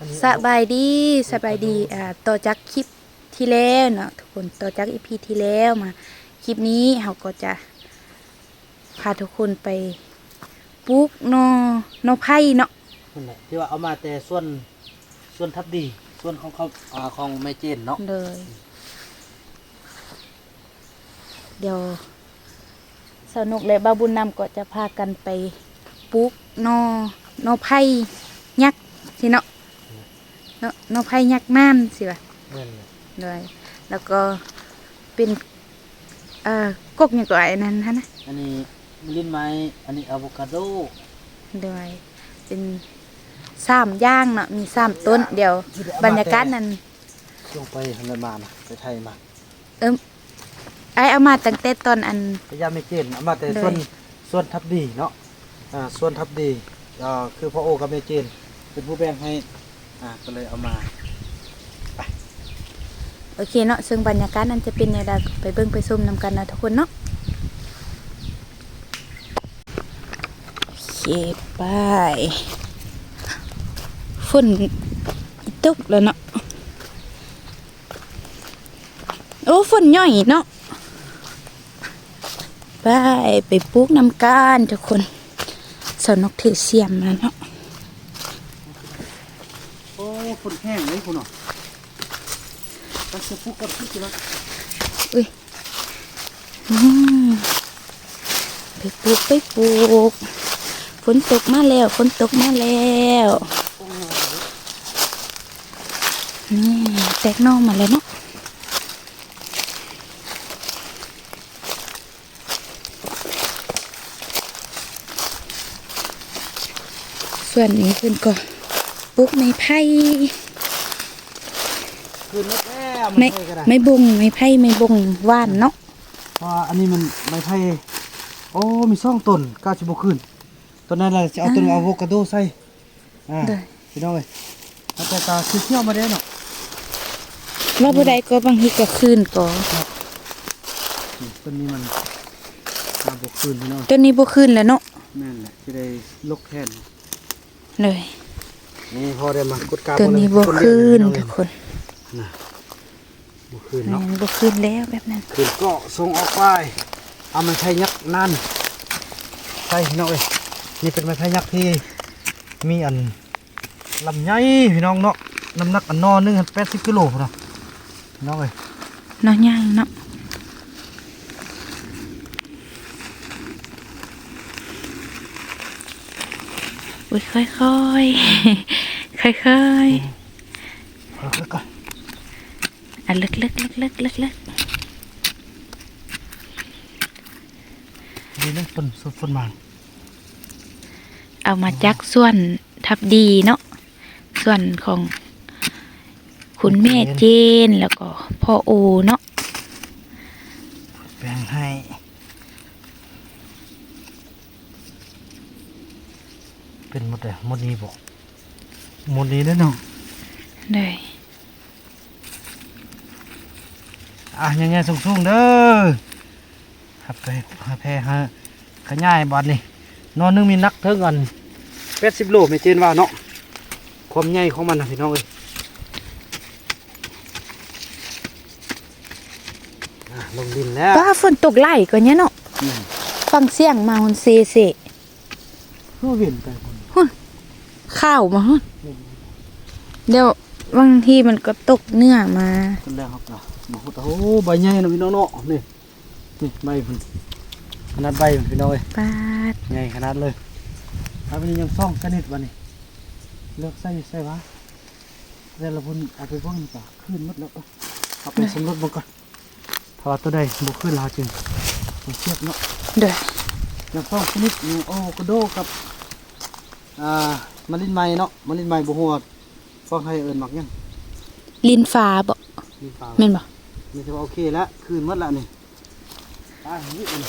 อันนี้สบายดีสบายดีอ่าต่อจากคลิปที่แล้วเนาะทุกคนต่อจากอีพีที่แล้วมาคลิปนี้เราก็จะพาทุกคนไปปลูกหนอหนอไผ่เนาะนั่นแหละที่ว่าเอามาแต่ส่วนส่วนทับดี ส่วนของเขาอ่าของแม่เจนเนาะเลยเดี๋ยวสนุกและบาบุญนำก็จะพากันไปปลูกหนอหนอไผ่ยักษ์สิเนาะ เนาะหนอไผ่ยักษ์น่านสิวะนั่นแหละด้วยแล้วก็เป็นเอ่อกกอย่างตัวไอ้นั้นฮะนะอันนี้มะลินไม้อันนี้อะโวคาโดด้วยเป็นสามอย่างเนาะมีสามต้นเดี๋ยว บรรยากาศนั้นลงไปทำมานะไปไทยมาเอิมไอเอามาตั้งแต่ตอนอันพยายามไม่เจนเอามาแต่เลยส่วนส่วนทับดีเนาะอ่าส่วนทับดีอ่าคือพ่อโอกับแม่เจนเป็นผู้แบ่งให้ อ่าก็เลยเอามาโอเคเนาะซึ่งบรรยากาศนั้นจะเป็นยังไงไปเบิ่งไปชมนำกันนะทุกคนเนาะโอเคไปฝนตกแล้วเนาะโอ้ฝนย่อยเนาะไปไปปลูกน้ำกันทุกคนสนกถือเสียมแล้วเนาะ โอ้ฝนแห้งเลยคุณเนาะตั้งแต่พูกับพี่จิรักอุ้ยอืมไปปลูกไปปลูกฝนตกมาแล้วฝนตกมาแล้วนี่แตกนอกมาแล้วเนาะส่วนนี้เพิ่นก็ ปลูกไม้ไผ่คืนนัดแล้วไม้นให้ก็ได้ไม้บงไม้ไผ่ไม้บงว่านเนาะเพราะว่าอันนี้มันไม้ไผ่โอ้มีซ่องต้นก้าสิบขึ้นต้นนั้นเราจะเอาต้นอะโวคาโดใส่อ่าเด้อพี่น้องเอ้ยเอาแต่กาคือเที่ยวมาได้เนาะว่าบ่ได้ก็บางทีก็คืนก็นี่ต้นนี้มันมาบกคืนพี่น้องต้นนี้บ่คืนแล้วเนาะนั่นแหละที่ได้ลกแค้นเลย ต้นนี้บ่คืนทุกคนบกคืนแม่เนาะนบ่คืนแล้วแบบนั้นคืนก็ส่งออกไปเอาไม้ไผ่ยักษ์นั่นใช่พี่น้องเอ้ยนี่เป็นไม้ไผ่ยักษ์ที่มีอันลำไยพี่น้องเนาะน้ำหนักอันนอนึงแปดสิบกิโลเนาะพี่น้องเอ้ยเนาะย่างเนาะ อุ้ยค่อยๆค่อยเอาเข้าก่อนๆอะลึกๆลึกๆลึกๆลึกดีนะต้นสุดต้นมันๆเอามาจากส่วนทับดีเนาะส่วนของคุณแม่เจนแล้วก็พ่อโอเนาะแบ่งให้ เป็นหมดเลยหมดนี้บอกหมดนี้แล้วเนาะเลยอะยังไงสูงๆเด้อครับไปหาแพรหาขยายบัดนี่นอนนึงมีนักเท่ากันแปดสิบโลไม่เจนว่าเนาะความใหญ่ของมันนะพี่น้องเอ้ยอะลงดินแล้ว ป้าฝนตกไหลก็เนี้ยเนาะอืม ฟังเสียงมามันเซเซ เพื่อเวียนไปคน ข้าวมาฮะเดี๋ยวบางทีมันก็ตกเนื้อมาคนแรกครับนะมาโอ้โหใบใหญ่นะพี่น้องเนาะนี่นี่ใบเพิ่นขนาดใบเพิ่นพี่น้องเอ้ยปาดใหญ่ขนาดเลยถ้าวันนี้ยังซ่องสนิทวันนี้เลือกใส่ใส่วะแล้วเราพุ่นเอาไปเบ้างป่ะขึ้นหมดแล้วเอาเอาไปสำรวจเบ้างก่อนถ้าว่าตัวใดบุขึ้นเราจึงเอาเชือกเนาะเด้อยังซ่องสนิทอยู่โอ้กระโดกับอ่า มะลินไม้เนาะมะลินไม้บุหัวฟ้องให้เอิญหมักยังลินฟ้าบ่ลินฟ้าแม่นบ่นี่ถือว่าโอเคแล้วคืนหมดแล้วนี่ตายนี่เอิ้น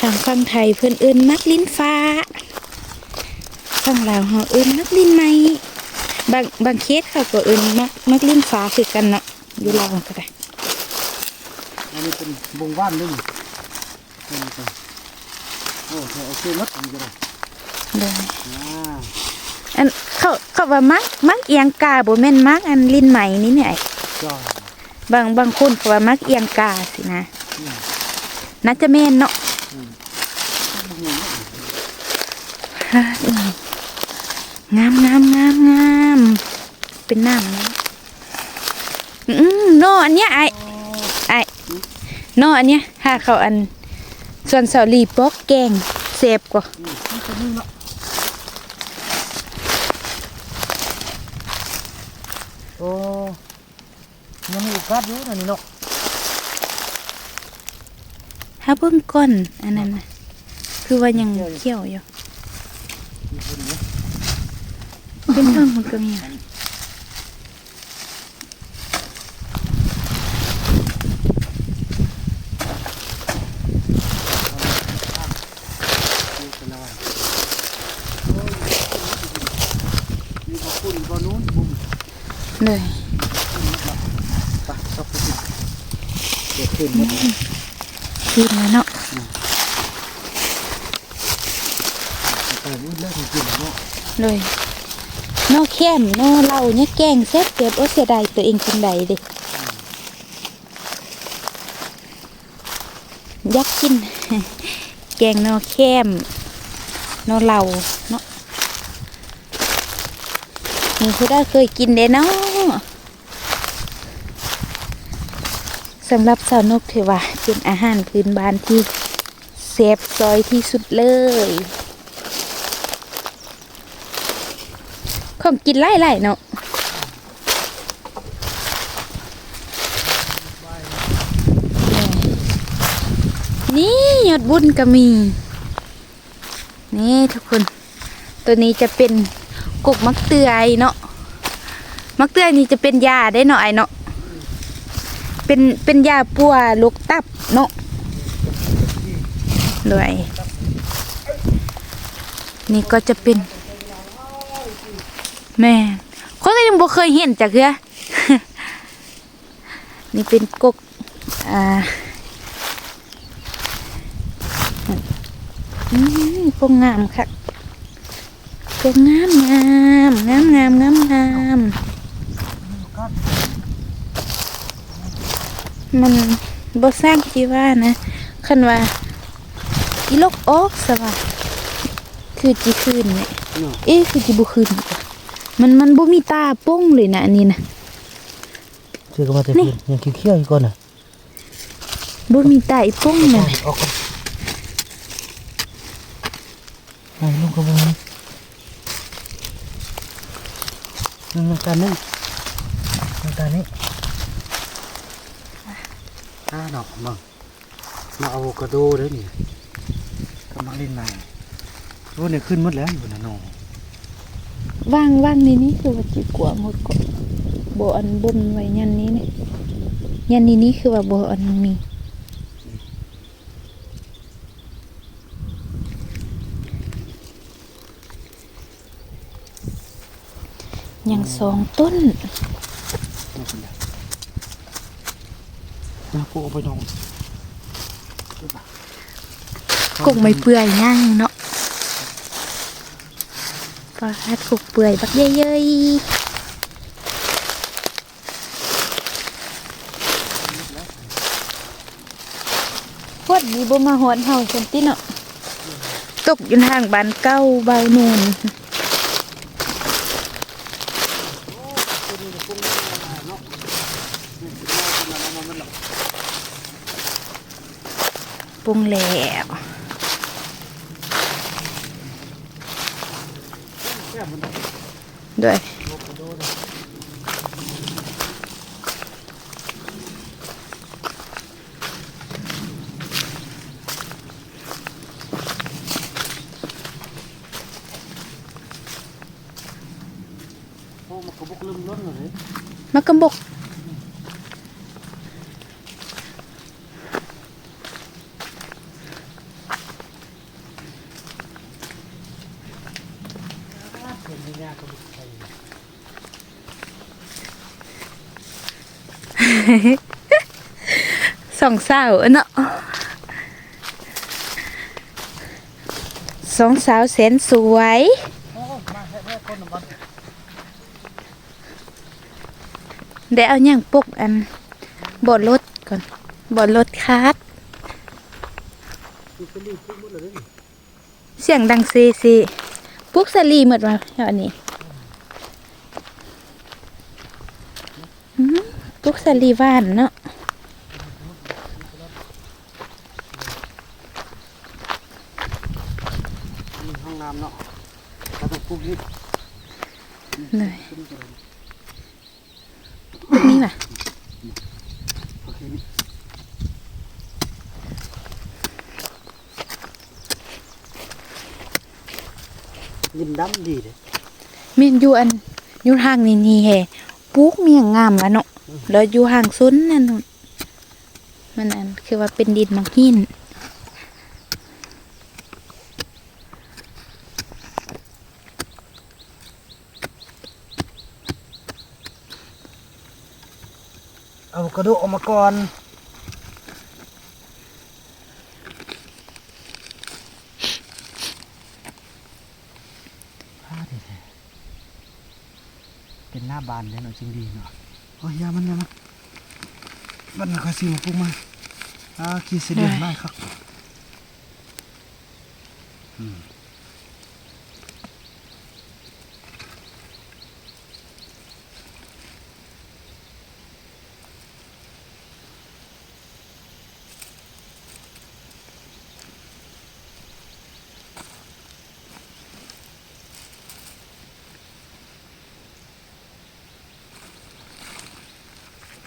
ทางฝั่งไทยเพิ่นเอิ้นมักลินฟ้าฝั่งลาวเฮาเอิ้นมักลินไม้บางบางเคสเขาก็เอิ้นมักมักลินฟ้าคือกันเนาะอยู่ลาวก็ได้อันนี้เป็นบงว่านด้วยนี่นี่เป็นโอ้โหโอเคหมดอันนี้ก็ได้เด้ออ่า อันเขาเขาว่ามักมักเอียงกาบ่แม่นมักอันลิ้นไหมนี่เนี่ยจ้าบางบางคนเขาว่ามักเอียงกาสินะน่าจะแม่นเนาะงามงามงามงามเป็นน้ำนะอืมโนอันเนี้ยไอไอโนอันเนี้ยถ้าเขาอันส่วนเสาหลีปอกแกงเสพกว่า โอ้ยังมีโอ กาสอยู่นะนี่เนาะถ้าเบิ่งก้นอันนั้นนะคือว่ายังเขี้ยวอยู่เป็นเพิ่งมันก็มีอะมีบ่คุณบ่นู้นบุ้มเลย ไปครับไปสิเด็ก ขึ้นหมดกินแล้วเนาะไปนี่เลิกกินเนาะเลยนอกแค้มนอเหล่าเนี่ยแกงแซ่บเก็บโอเสียดายตัวเองจังใดด้อยากกิน แกงนอแค้มนอเหล่าเนาะนี่คือได้เคยกินเด้เนาะ สำหรับสาวนกถือว่าเป็นอาหารพื้นบ้านที่เซฟซอยที่สุดเลย ของกินไล่ๆเนาะนี่ยอดบุญก็มี นี่ทุกคน ตัวนี้จะเป็นกุกมักเตือยเนาะ มักเตือยนี่จะเป็นยาได้เนาะไอเนาะ เป็นเป็นยาปัวลูกตับเนาะด้วยนี่ก็จะเป็น แม่คนก็ยังบ่เคยเห็นจากเคือนี่เป็นกกอ่าอืมกงงามค่ะพวกงามงามงามงามงามงาม มันบ่สร้างจีว่านะคันว่าอีลกออกสว่าคือจีคืนเนี่ยเนาะเอ๊ะคือจิบุคืนดีกว่ามันมันบ่มีตาโป้งเลยนะอันนี้นะเชื่อก็มาแต่นี่คืนยังเขี้ยวๆอีกก่อนน่ะบ่มีตาอีโป้งเลยนะออกก่อนไปลูกกระบอกนี่นั่นน้ำตาลนี่น้ำตาลนี่ อ่าดอกมังมาอะโวคาโดเด้อนี่กำลังเล่นใหม่รู้เนี่ยขึ้นหมดแล้วอยู่นะน้องว่างว่างในนี้คือว่าจิกลัวหมดก็บ่อันบนไว้ยันนี้นี่ยันนี้นี่คือว่าบ่อันมียังสองต้น มาปูเอาไปนองกกไม่เปื่อยย่างเนาะปลาดกกเปื่อยบักเย้ยๆพวดดีบ่มาหอนเฮาจังติเนาะตกอยู่ทางบ้านเก้าเบานูน ปรุงแล้วด้วยโอ้มันกระบอกเริ่มล้นเลย มะกำบก เป็นที่ยากกระบอกไทย สองสาวเนาะสองสาวแสนสวยโอ้มาแท้คนน้ำมันเดี๋ยวเอาหยังปุกอันบอดรถก่อนบอดรถคาร์ดเสียงดังซเซปุกสลีหมดว่าอันนี้อื มปุกสลีหวานเนาะมีห้องน้ำเนาะเราต้องปลูกนี่เลยขึ้นไปเลยนี่ว่ะโอเคนี่ยินดำดีเลยแม่นอยู่อันอยู่ทางนี่นี่แฮปุกมีหยังงามแล้วเนาะ แล้วอยู่ห่างซุนนั่นนู่นมันอันคือว่าเป็นดินมังหินเอากระดูกออกมาก่อนผ้าดีแท้เป็นหน้าบานเลยเนาะจริงดีเนาะ โอ้ยยามันยามันมันไม่ค่อยสิมาปลูกมาอ่าขี้เสียเดือนมากครับ อืม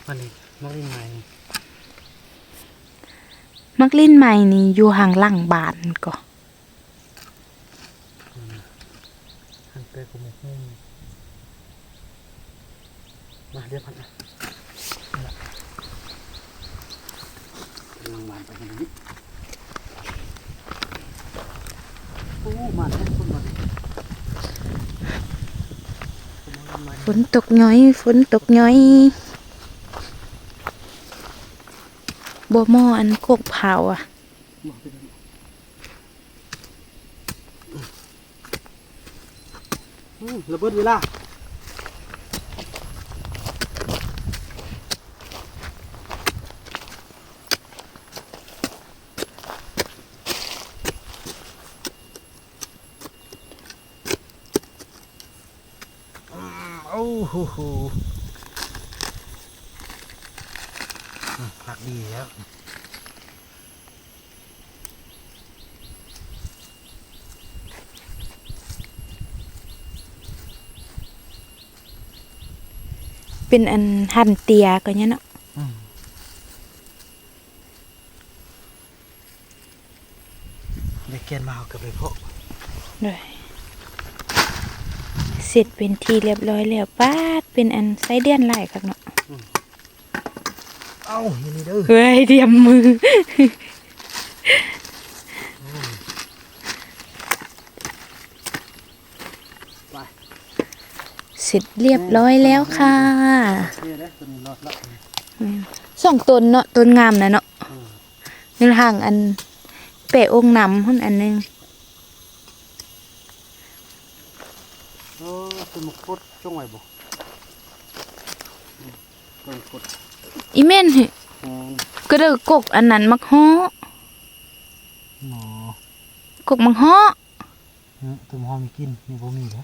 มันนี่มักลิ้นไม้นี่มักลิ้นใหม่นี่อยู่ห่างหลังบ้านก็หันไปกูหมกมุ่งมาเรียกพันนะนี่ล่ะกำลังบานไปกันนี้โอ้มาแล้วคนมาคนมามาฝนตกย้อย ฝนตกย้อย บ่หม้ออันโคกเผาอะเป็นอืมระเบิดเวลาโอ้โห โหอืมหนักดีแล้วเป็นอันหันเตียก็เนี้ยเนาะได้เกณฑ์มาเอากลับไปเพาะเลยเสร็จเป็นทีเรียบร้อยแล้วป้าดเป็นอันไส้เดือนหลายคักเนาะ เอ้าอย่างนี้เด้อเฮ้ยเตรียมมือ ไปเสร็จเรียบร้อยแล้วค่ะนี่เด้อตัวนี้รอดละสองต้นเนาะต้นงามนะเนาะนี่ห่างอันเปะองค์นำหุ่นอันหนึงโอ้ตัวมกพดจ้องไว้บ่อืมตัวมกพด อีเม่นเหอะอืมก็เด้อกกอันนั้นมักฮ้อหมอกกมักฮ้ออืมตัวมหอมมีกินนี่บ่มีเด้อ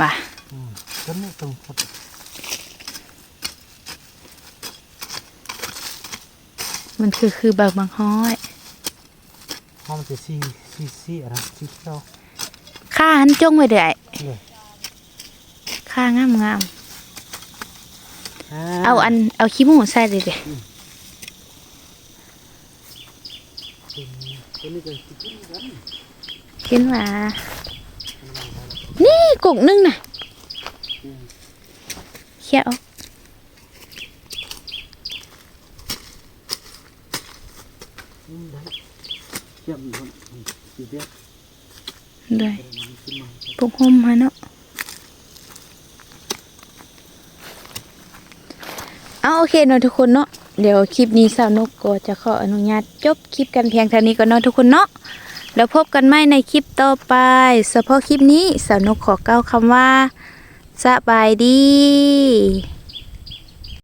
ว่ะอืมตัวนี้ตัวมกพดมันคือคือแบบมักฮ้อยหอมมันจะซีซีซีอะไรซีเขียวข้าหันจ้องไว้เด้อไอ้เลยข้างามงามๆ เอาอันเอาขี้หมูใส่เลยเด้ตัวนี้ก็สิกินกันเห็นว่านี่กกหนึงน่ะอืมเขี้ยวอืมได้เยี่ยมอยู่ครับอืมสิเด้อด้วยเออมันขึ้นมาปลุกห่มมาเนาะ โอเคเนาะทุกคนเนาะเดี๋ยวคลิปนี้สาวนกก็จะขออนุญาตจบคลิปกันเพียงเท่านี้ก่อนเนาะทุกคนเนาะแล้วพบกันใหม่ในคลิปต่อไปเฉพาะคลิปนี้สาวนกขอเก้าคำว่าสบายดี